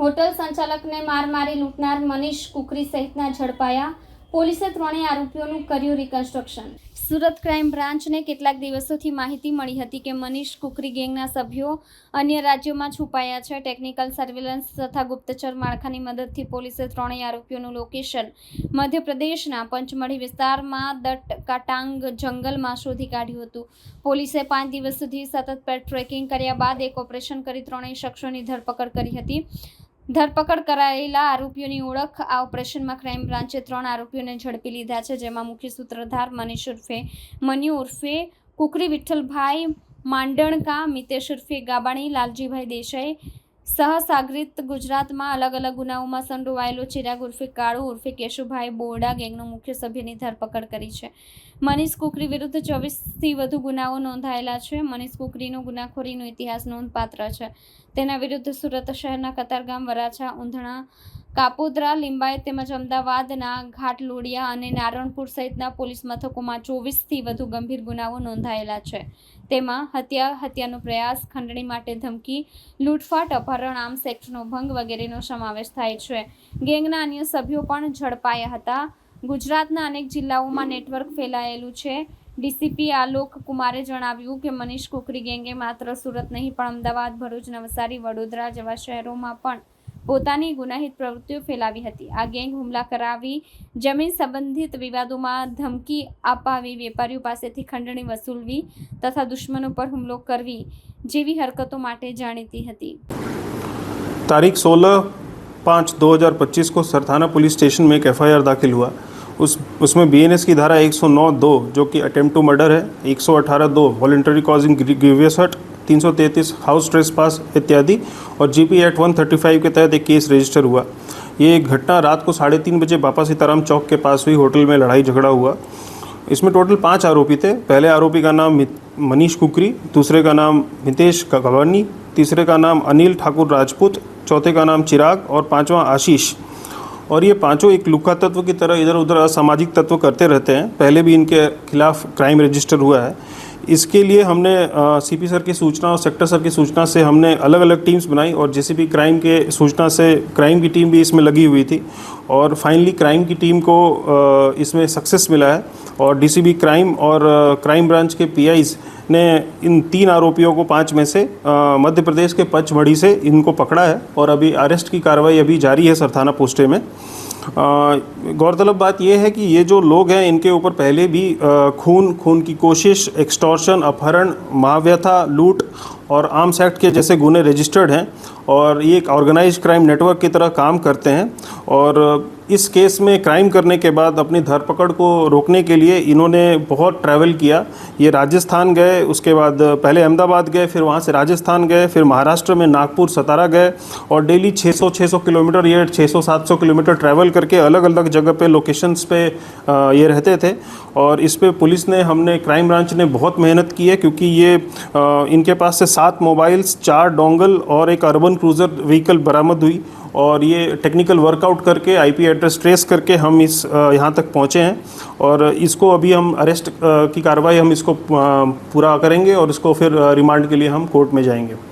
hotel સંચાલકને માર મારી લૂંટનાર મનીષ કુકરી સહિતના ઝડપાયા પોલીસે ત્રણેય આરોપીઓનું કર્યું રિકન્સ્ટ્રક્શન સુરત ક્રાઇમ બ્રાન્ચને કેટલાક દિવસોથી માહિતી મળી હતી કે મનીષ કુકરી ગેંગના સભ્યો અન્ય રાજ્યોમાં છુપાયા છે ટેકનિકલ સર્વેલન્સ તથા ગુપ્તચર માળખાની મદદથી પોલીસે ત્રણેય આરોપીઓનું લોકેશન મધ્યપ્રદેશના પંચમઢી વિસ્તારમાં દટ કાટાંગ જંગલમાં શોધી કાઢ્યું હતું પોલીસે પાંચ દિવસ સુધી સતત ટ્રેકિંગ કર્યા બાદ એક ઓપરેશન કરી ત્રણેય શખ્સોની ધરપકડ કરી હતી ધરપકડ કરાયેલા આરોપીઓની ઓળખ આ ઓપરેશનમાં ક્રાઇમ બ્રાન્ચે ત્રણ આરોપીઓને ઝડપી લીધા છે જેમાં મુખ્ય સૂત્રધાર મનીષ ઉર્ફે મન્યુ ઉર્ફે કુકરી વિઠ્ઠલભાઈ માંડણકા મિતેશ ઉર્ફે ગાબાણી લાલજીભાઈ દેસાઈ સહસાગરિત ગુજરાતમાં અલગ અલગ ગુનાઓમાં સંડોવાયેલો ચિરાગ ઉર્ફે કાળુ ઉર્ફે કેશુભાઈ બોરડા ગેંગનો મુખ્ય સભ્યની ધરપકડ કરી છે મનીષ કુકરી વિરુદ્ધ ચોવીસથી વધુ ગુનાઓ નોંધાયેલા છે મનીષ કુકરીનો ગુનાખોરીનો ઇતિહાસ નોંધપાત્ર છે તેના વિરુદ્ધ સુરત શહેરના કતારગામ વરાછા ઊંધણા કાપોદ્રા લિંબાયત તેમજ અમદાવાદના ઘાટ લોડિયા અને નારણપુર સહિતના પોલીસ મથકોમાં ચોવીસથી વધુ ગંભીર ગુનાઓ નોંધાયેલા છે તેમાં હત્યા હત્યાનો પ્રયાસ ખંડણી માટે ધમકી લૂંટફાટ અપહરણ આમ એક્ટનો ભંગ વગેરેનો સમાવેશ થાય છે ગેંગના અન્ય સભ્યો પણ ઝડપાયા હતા ગુજરાતના અનેક જિલ્લાઓમાં નેટવર્ક ફેલાયેલું છે ડીસીપી આલોક કુમારે જણાવ્યું કે મનીષ કુકરી ગેંગે માત્ર સુરત નહીં પણ અમદાવાદ ભરૂચ નવસારી વડોદરા જેવા શહેરોમાં પણ પોતાની ગુનાહિત પ્રવૃત્તિઓ ફેલાવી હતી આ ગેંગ હુમલા કરાવી જમીન સંબંધિત વિવાદોમાં ધમકી આપાવી વેપારીઓ પાસેથી ખંડણી વસૂલવી તથા દુશ્મનો પર હુમલો કરવી જેવી હરકતો માટે જાણીતી હતી તારીખ 16 5 2025 કો સરથાના પોલીસ સ્ટેશન મે એક એફઆઈઆર દાખલ ہوا ઉસ ઉસમે બીએનએસ ની ધારા 109 2 જો કે અટેમ્પ ટુ મર્ડર હે 118 2 વોલન્ટરી કોઝિંગ ગીવય સટ 333 हाउस ट्रेस पास इत्यादि और जी पी एक्ट वन के तहत एक केस रजिस्टर हुआ ये घटना रात को साढ़े तीन बजे बापा सीताराम चौक के पास हुई होटल में लड़ाई झगड़ा हुआ इसमें टोटल पाँच आरोपी थे पहले आरोपी का नाम मनीष कुकरी दूसरे का नाम मितेश गवानी तीसरे का नाम अनिल ठाकुर राजपूत चौथे का नाम चिराग और पांचवा आशीष और ये पांचों एक लुका तत्व की तरह इधर उधर असामाजिक तत्व करते रहते हैं पहले भी इनके खिलाफ क्राइम रजिस्टर हुआ है इसके लिए हमने सी सर की सूचना और सेक्टर सर की सूचना से हमने अलग अलग टीम्स बनाई और भी क्राइम के सूचना से क्राइम की टीम भी इसमें लगी हुई थी और फाइनली क्राइम की टीम को इसमें सक्सेस मिला है और डीसीबी क्राइम और क्राइम ब्रांच के पी ने इन तीन आरोपियों को पांच में से मध्य प्रदेश के पचमढ़ी से इनको पकड़ा है और अभी अरेस्ट की कार्रवाई अभी जारी है सरथाना पोस्टे में गौरतलब बात यह है कि ये जो लोग हैं इनके ऊपर पहले भी खून खून की कोशिश एक्सटॉर्शन अपहरण महाव्यथा लूट और आर्म्स एक्ट के जैसे गुने रजिस्टर्ड हैं और ये एक ऑर्गेनाइज क्राइम नेटवर्क की तरह काम करते हैं और इस केस में क्राइम करने के बाद अपनी धरपकड़ को रोकने के लिए इन्होंने बहुत ट्रैवल किया ये राजस्थान गए उसके बाद पहले अहमदाबाद गए फिर वहाँ से राजस्थान गए फिर महाराष्ट्र में नागपुर सतारा गए और डेली 600-600 किलोमीटर ये 600-700 किलोमीटर ट्रैवल करके अलग अलग जगह पे लोकेशंस पे ये रहते थे और इस पर पुलिस ने हमने क्राइम ब्रांच ने बहुत मेहनत की है क्योंकि ये इनके पास से सात मोबाइल्स चार डोंगल और एक अर्बन क्रूज़र व्हीकल बरामद हुई और ये टेक्निकल वर्कआउट करके आईपी एड्रेस ट्रेस करके हम इस यहाँ तक पहुँचे हैं और इसको अभी हम अरेस्ट की कार्रवाई हम इसको पूरा करेंगे और इसको फिर रिमांड के लिए हम कोर्ट में जाएंगे